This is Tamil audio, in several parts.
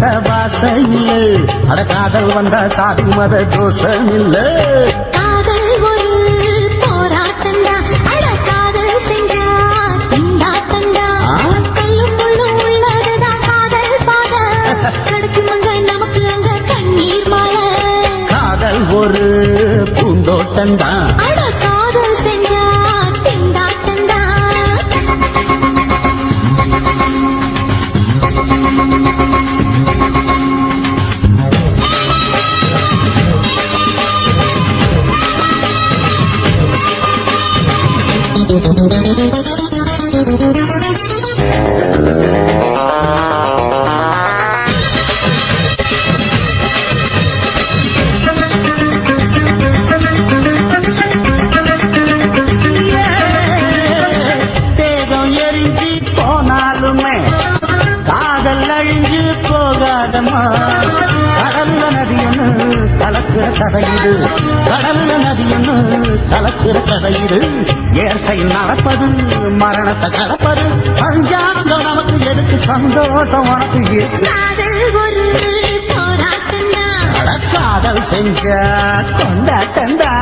பார்த்து வாசம் இல்ல அட காதல் வந்தா சாதி மத தோஷம் இல்ல காதல் ஒரு போராட்டந்தா அட கடல்ல நதி ஒண்ணு கலக்கிற கதை இது இயற்கை நடப்பது மரணத்தை கலப்பது பஞ்சாங்கம் நமக்கு எதுக்கு சந்தோஷம் உனக்கு? காதல் செஞ்ச கொண்டாட்டண்டா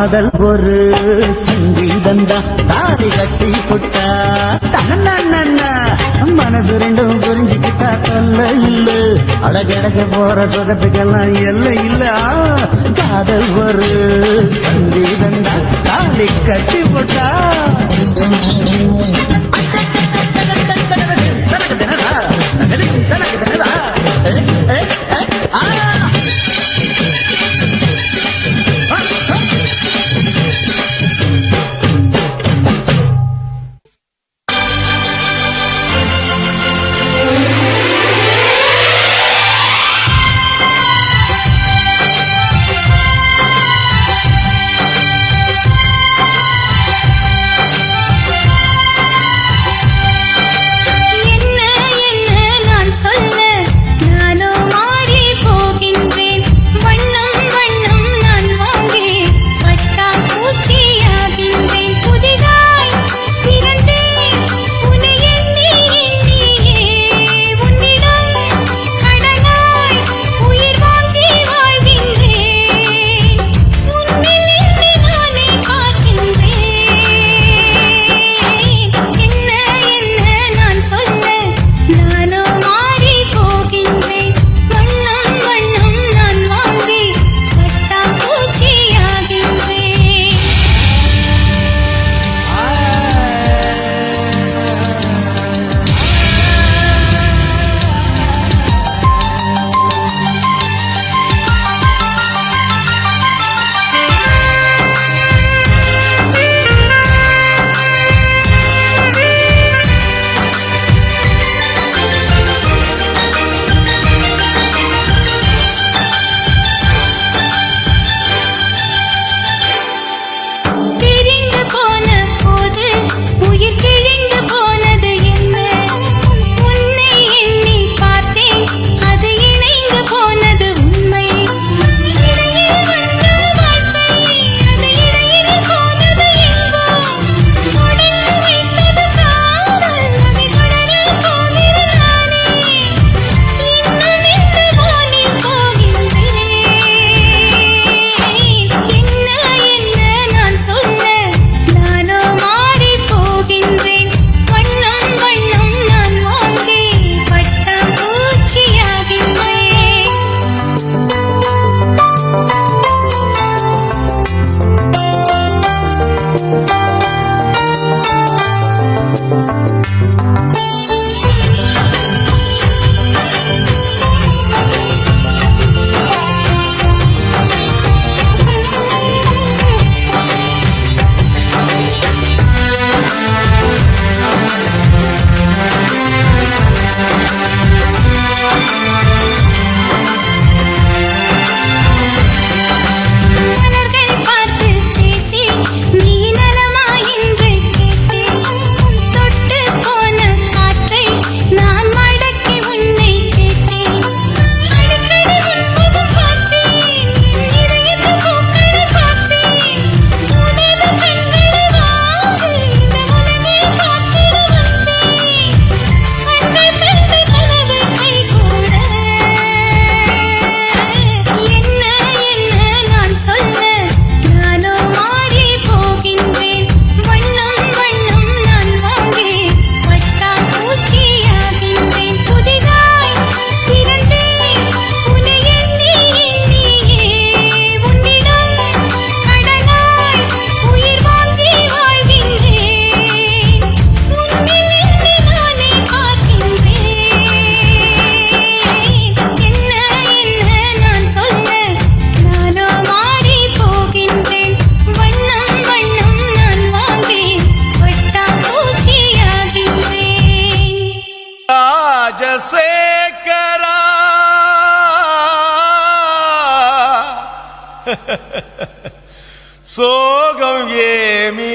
காதல் ஒரு சங்கீதம் தான் தாலி கட்டி புட்டா தன்னா மனசு ரெண்டும் புரிஞ்சுக்கிட்டா தொல்ல இல்ல அழகழக போற சொகத்துக்கெல்லாம் எல்லை இல்ல காதல் ஒரு சங்கீதம் தான் தாலி கட்டி புட்டா ஆ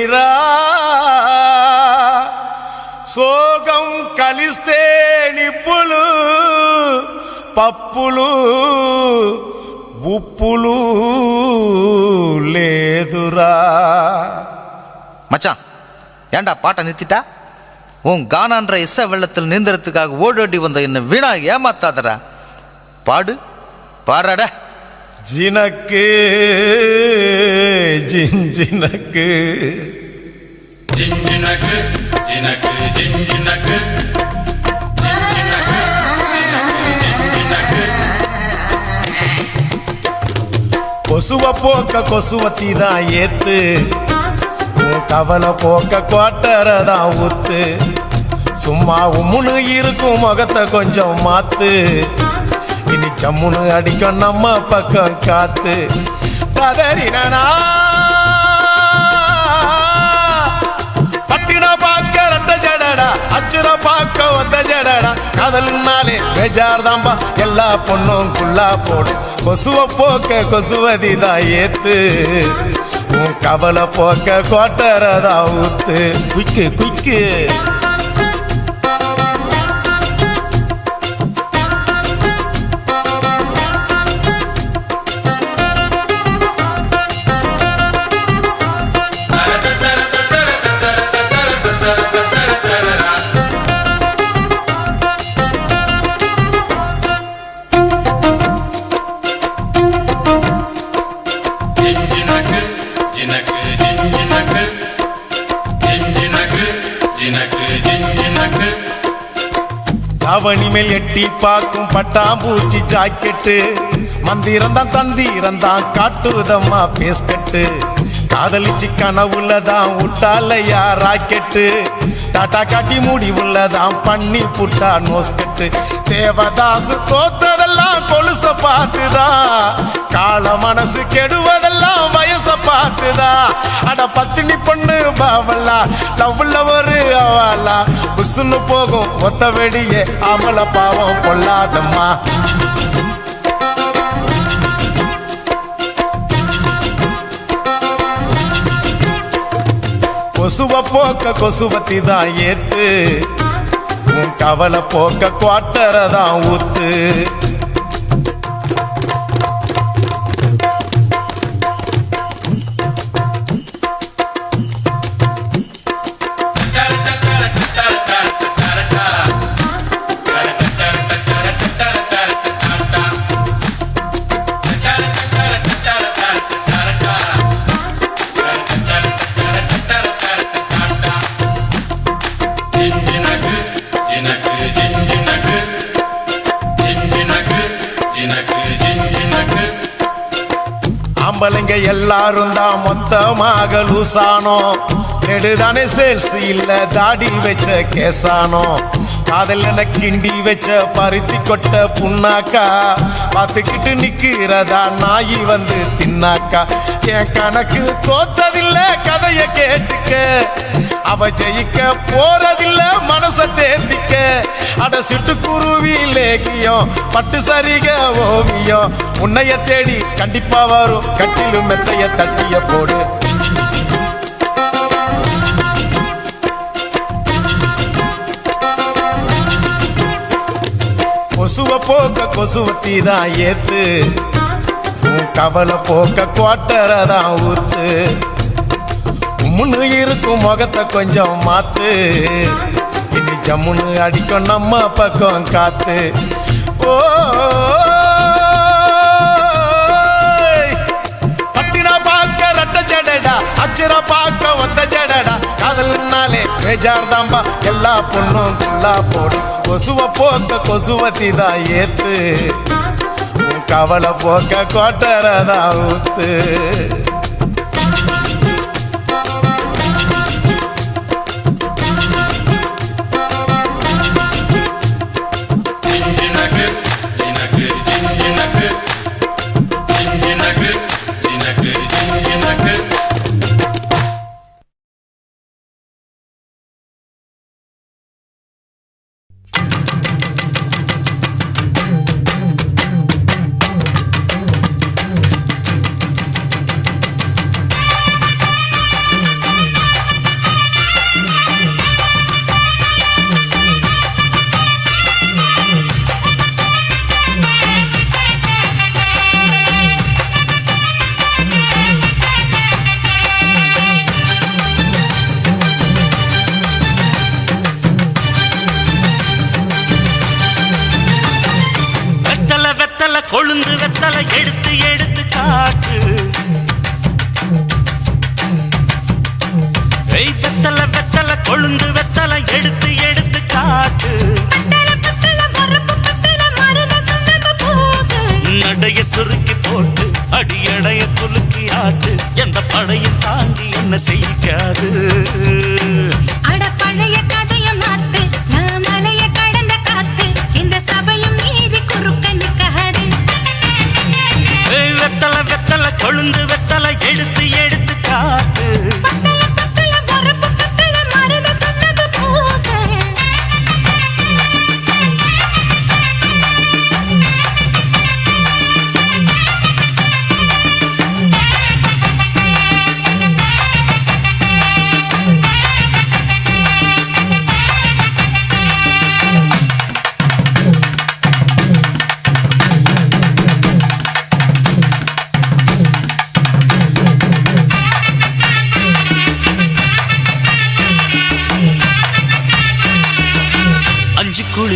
ఏమిరా సోగం కలిస్తే నిప్పులు పప్పులు ఉప్పులు లేదురా மச்சான் ஏன்டா பாட்டை நிறுத்திட்டா உன் கானான்ற இசை வெள்ளத்தில் நீந்தறதுக்காக ஓடோடி வந்த என்ன வீணா ஏமாத்தாதடா பாடு பாடுறாடா ஜினக்கு ஜிஞ்சினக்கு கொசுவ போக்க கொசுவத்தி தான் ஏத்து. கவலை போக்க கோட்டரதா ஊத்து. சும்மா உம்முனு இருக்கும் முகத்தை கொஞ்சம் மாத்து. இனி சம்முனு அடிக்கும் நம்ம பக்கம் காத்து. பதறினா அச்சுர பார்க்க வந்த ஜடடா. காதல்னாலே பேஜார் தான்பா எல்லா பொண்ணும் குள்ளா போடும் கொசுவ போக்க கொசுவதி தான் ஏத்து. உன் கவலை போக்க கோட்டரதா ஊத்து. குய்க்கு குய்க்கு. எட்டி பார்க்கும் பட்டாம்பூச்சி ஜாக்கெட்டு. மந்திரந்தான் தான் தந்திரம் காட்டுதம்மா பேஸ்கட்டு காதலிச்சு கனவுல தான் விட்டாலையா ராக்கெட்டு. டாட்டா காட்டி மூடி தான் பண்ணி புட்டா நோஸ்கட்டு தேவதாசு தோத்ததெல்லாம் கொலுச பார்த்துதான் கால மனசு கெடுவதெல்லாம் வயச பார்த்துதான் அட பத்தினி பொண்ணு பாவலா லவ்ல ஒரு அவளா புசுன்னு போகும் ஒத்த வெடியே அவள பாவம் கொள்ளாதம்மா கொசுவ போக்க கொசுவத்தி தான் ஏத்து. உன் கவலை போக்க குவாட்டரை தான் ஊத்து. ஆம்பளைங்க எல்லாரும் தான் மொத்தமாக லூசானோ. நெடுதானே சேல்ஸ் இல்ல தாடி வச்ச கேசானோ. காதல் என கிண்டி வச்ச பருத்தி கொட்ட புண்ணாக்கா. பார்த்துக்கிட்டு நிக்கிறதா நாயி வந்து தின்னாக்கா. என் கணக்கு தோத்ததில்ல கதைய கேட்டுக்க. அவ ஜெயிக்க போறதில்ல மனச தேர்த்திக்க அட சிட்டுக்குருவி லேகியம் பட்டு சரிக ஓவியம். உன்னைய தேடி கண்டிப்பா வரும். கட்டிலும் மெத்தைய தட்டிய போடு. கொசுவ போக்க கொசுவத்தி தான் ஏத்து. கவலை போக்க குவாட்டரை தான் ஊத்து. முன்னு இருக்கும் முகத்தை கொஞ்சம் மாத்து. இனி ஜம்முன்னு அடிக்கும் நம்ம பக்கம் காத்து. ஓ ஜடடா பார்க்க வந்த ஜடடா. காதல்னாலே பேஜார் தாம்பா. எல்லா பொண்ணும் குள்ளா போடும் கொசுவ போக்க கொசுவத்தி தான் ஏத்து. கவலை போக்க கோட்டரை ஊத்து. நடைய சுருக்கி போட்டு அடியடைய குலுக்கி ஆட்டு எந்த படையும் தாண்டி என்ன செய்யாது? அட பழைய கதைய மாத்து நான் மலைய கடந்த காத்து இந்த சபையும் மீறி குறுக்க நிக்காது வெத்தல வெத்தல கொழுந்து வெத்தல எடுத்து எடுத்து காட்டு.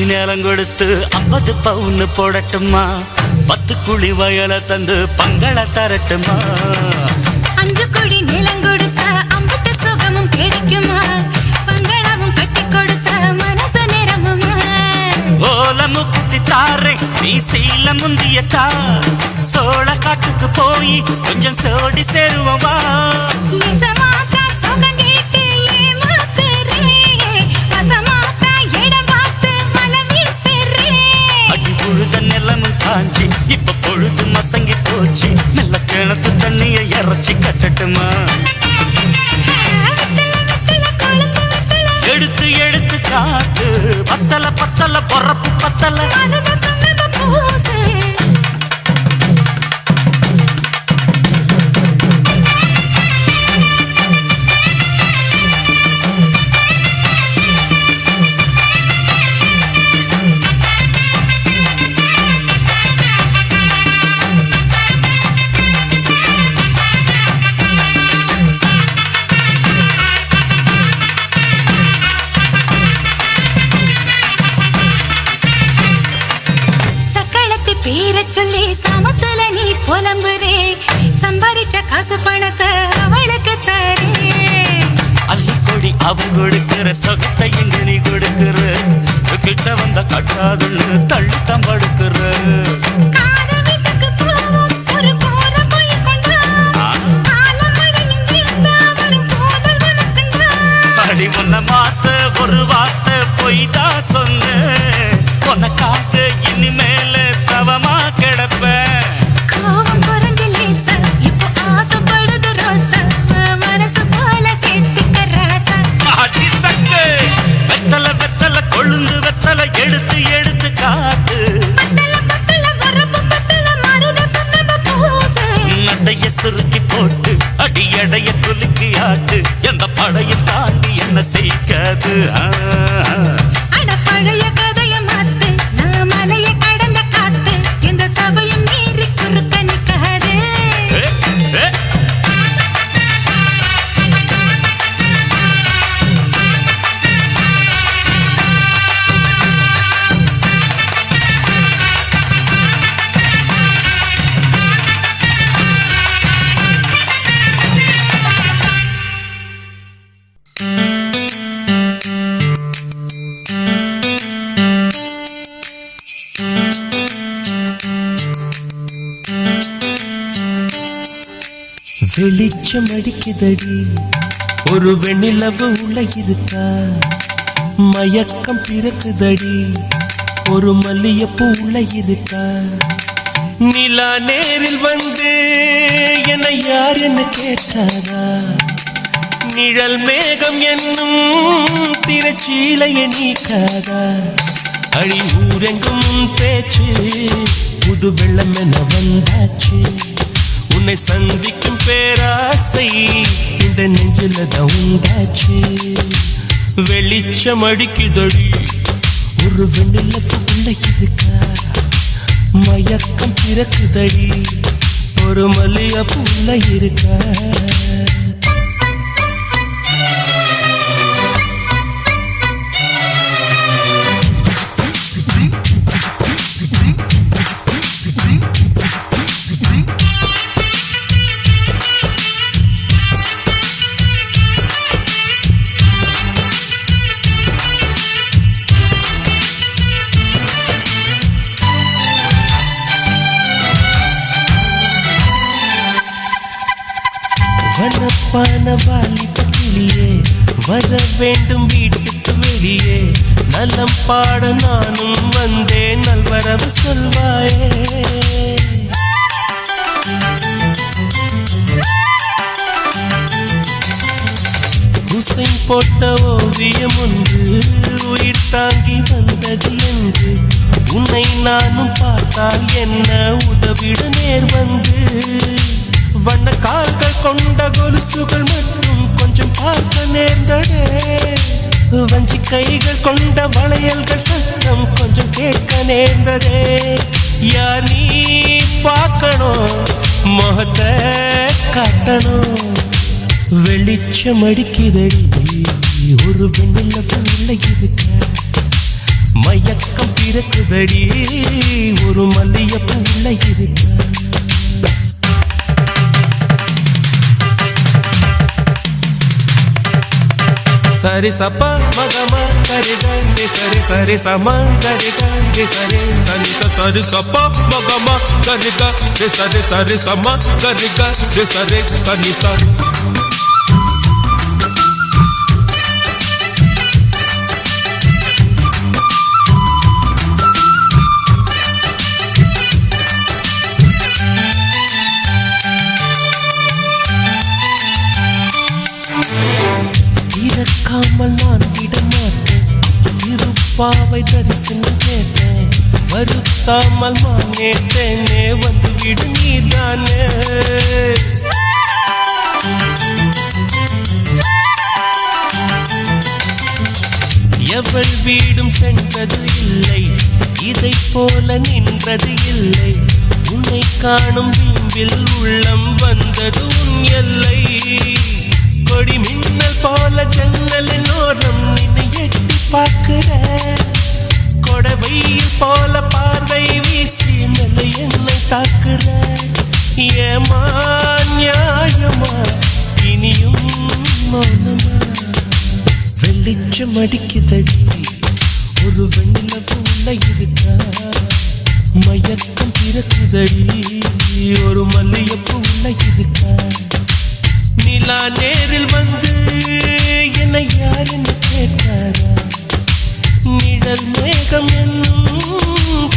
குழி நேரம் கொடுத்து ஐம்பது பவுன் போடட்டுமா? பத்து குழி வயல தந்து பங்கள தரட்டுமா? அஞ்சு கோடி நிலம் கொடுத்தா அம்பட்டு சுகமும் கிடைக்குமா? பங்களாவும் கட்டி கொடுத்தா மனசு நிரம்புமா? ஓல முக்குத்தி தாரை நீ சீல முந்திய தா. சோழ காட்டுக்கு போய் கொஞ்சம் சோடி சேருவோம் வா. லிசமாத்தா காஞ்சி. இப்ப பொழுது மசங்கி போச்சு. நல்ல கிணத்து தண்ணிய இறச்சி கட்டட்டுமா? எடுத்து எடுத்து காட்டு. பத்தல பத்தல பொறப்பு பத்தல. அவன் கொடுக்கிற சொத்தை எங்க நீ கொடுக்கிற? கிட்ட வந்த கட்டாதுன்னு தள்ளித்தான் படுக்கிற. அடி உன்னை மாத்த ஒரு வார்த்தை பொய் தான் சொன்ன உனக்காக இனிமேல தவமா கிடப்பேன். பத்தல எடுத்து எடுத்து காட்டு. நடைய சுருக்கி போட்டு அடி அடியடைய துலுக்கி ஆட்டு. எந்த படையும் தாண்டி என்ன செய்யாது ஆ. வெளிச்சம் அடிக்குதடி. ஒரு வெண்ணிலவு உள்ள இருக்கா மயக்கம் பிறக்குதடி. ஒரு மல்லியப்பூ உள்ள இருக்கா நிலா நேரில் வந்து என்ன யார் என்ன கேட்டாரா? நிழல் மேகம் என்னும் திரச்சீலைய நீக்காதா? அழி ஊரெங்கும் பேச்சு புது வெள்ளம் என வந்தாச்சு. உன்னை சந்திக்க பேராசை. இந்த நெஞ்சில தான் உண்டாச்சு வெளிச்சம் அடிக்குதடி. ஒரு வெண்ணிலத்துக்குள்ள இருக்கா மயக்கம் பிறக்குதடி. ஒரு மல்லிகைப்பூள்ள இருக்கா. வாலிப கிளியே வர வேண்டும் வீட்டுக்கு வெளியே. நலம் பாட நானும் வந்தேன் நல்வரவு சொல்வாயே. குசைன் போட்ட ஓவியம் ஒன்று உயிர் தாங்கி வந்தது என்று. உன்னை நானும் பார்த்தால் என்ன உதவிட நேர் வந்து? வண்ண கால்கள் கொண்ட கொலுசுகள் மட்டும் கொஞ்சம் பார்க்க நேர்ந்ததே. வஞ்சி கைகள் கொண்ட வளையல்கள் சத்தம் கொஞ்சம் கேட்க நேர்ந்ததே. யார் நீ பார்க்கணும்? முகத்தை காட்டணும். வெளிச்சம் அடிக்குதடி. ஒரு வெண்ணில உள்ள இருக்க. மயக்கம் பிறக்குதடி. ஒரு மல்லியப்பூ உள்ள இருக்க. సరి సప మగమ సరి గరి సరి సరి సమ గరి గరి సరి సరి సరి సప మగమ గరి గరి సరి సరి సమ గరి గరి సరి సరి స. வருத்தாமல் மானேட்டேனே வந்து விடு நீதானே. எவள் வீடும் சென்றது இல்லை இதை போல நின்றது இல்லை. உன்னை காணும் விம்பில் உள்ளம் வந்தது உன் எல்லை. கொடி மின்னல் போல ஜன்னலின் ஓரம் நின்னை எட்டி பார்க்கிற கொடவையில் போல பார்வை வீசி நல்ல என்னை தாக்குற ஏமா நியாயமா இனியும் மௌனமா வெளிச்சம் அடிக்குதடி ஒரு வெண்ணிலவு உள்ள இருக்கா மயக்கம் பிறக்குதடி ஒரு மல்லியப்பு உள்ள இருக்கா நிலா நேரில் வந்து என்னை யார் என்ன கேட்டாரா? நிழல் மேகம் என்னும்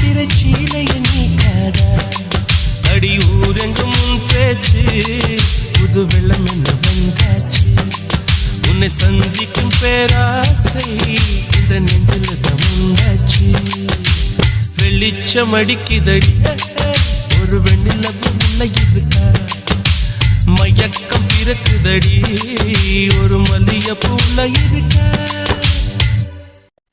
திரைச்சீலையை நீக்காதா. அடி ஊரெங்கும் உன் பேச்சு புது வெள்ளம் என்ன வந்தாச்சு? உன்னை சந்திக்கும் பேராசை இந்த நெஞ்சில் தமுண்டாச்சு வெளிச்சம் அடிக்குதடி ஒரு வெண்ணிலவு உள்ள இருக்கா. மயக்கம் பிறக்குதடி ஒரு மல்லிய பூல இருக்க.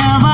never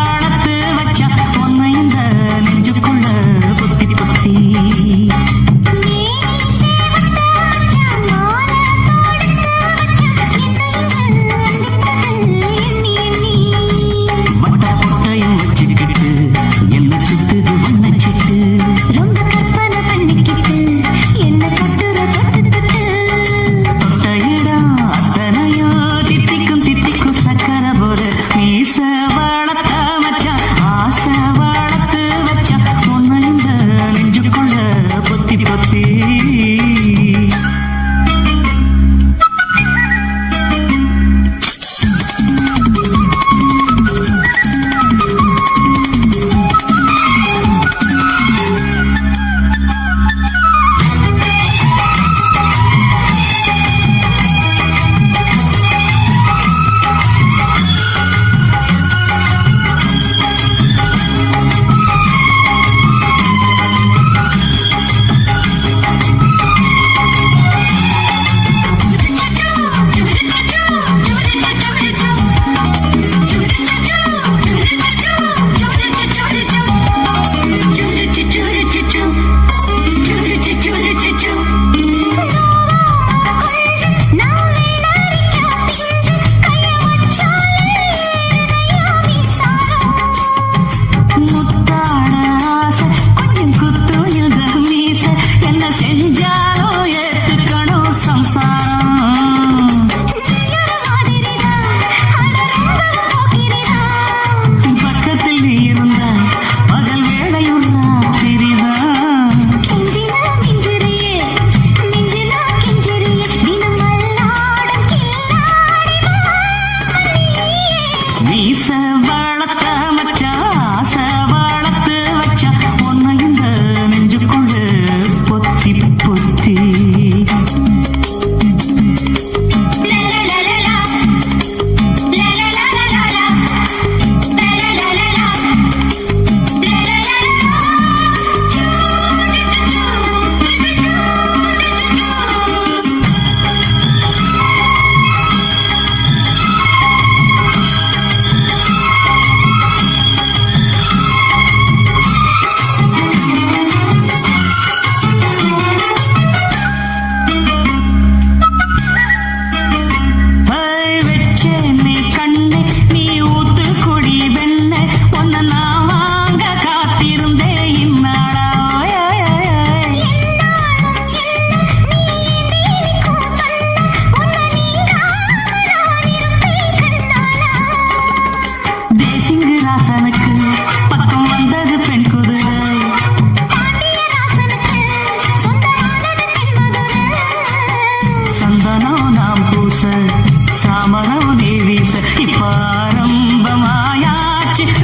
வீச இப்ப ஆரம்பமாயாச்சு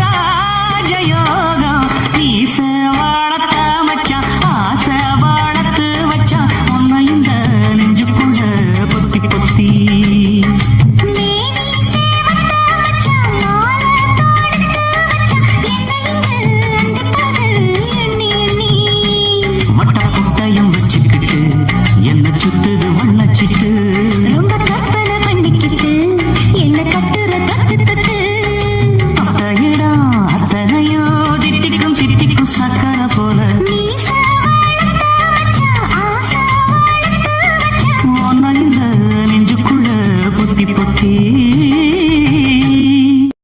ராஜயோ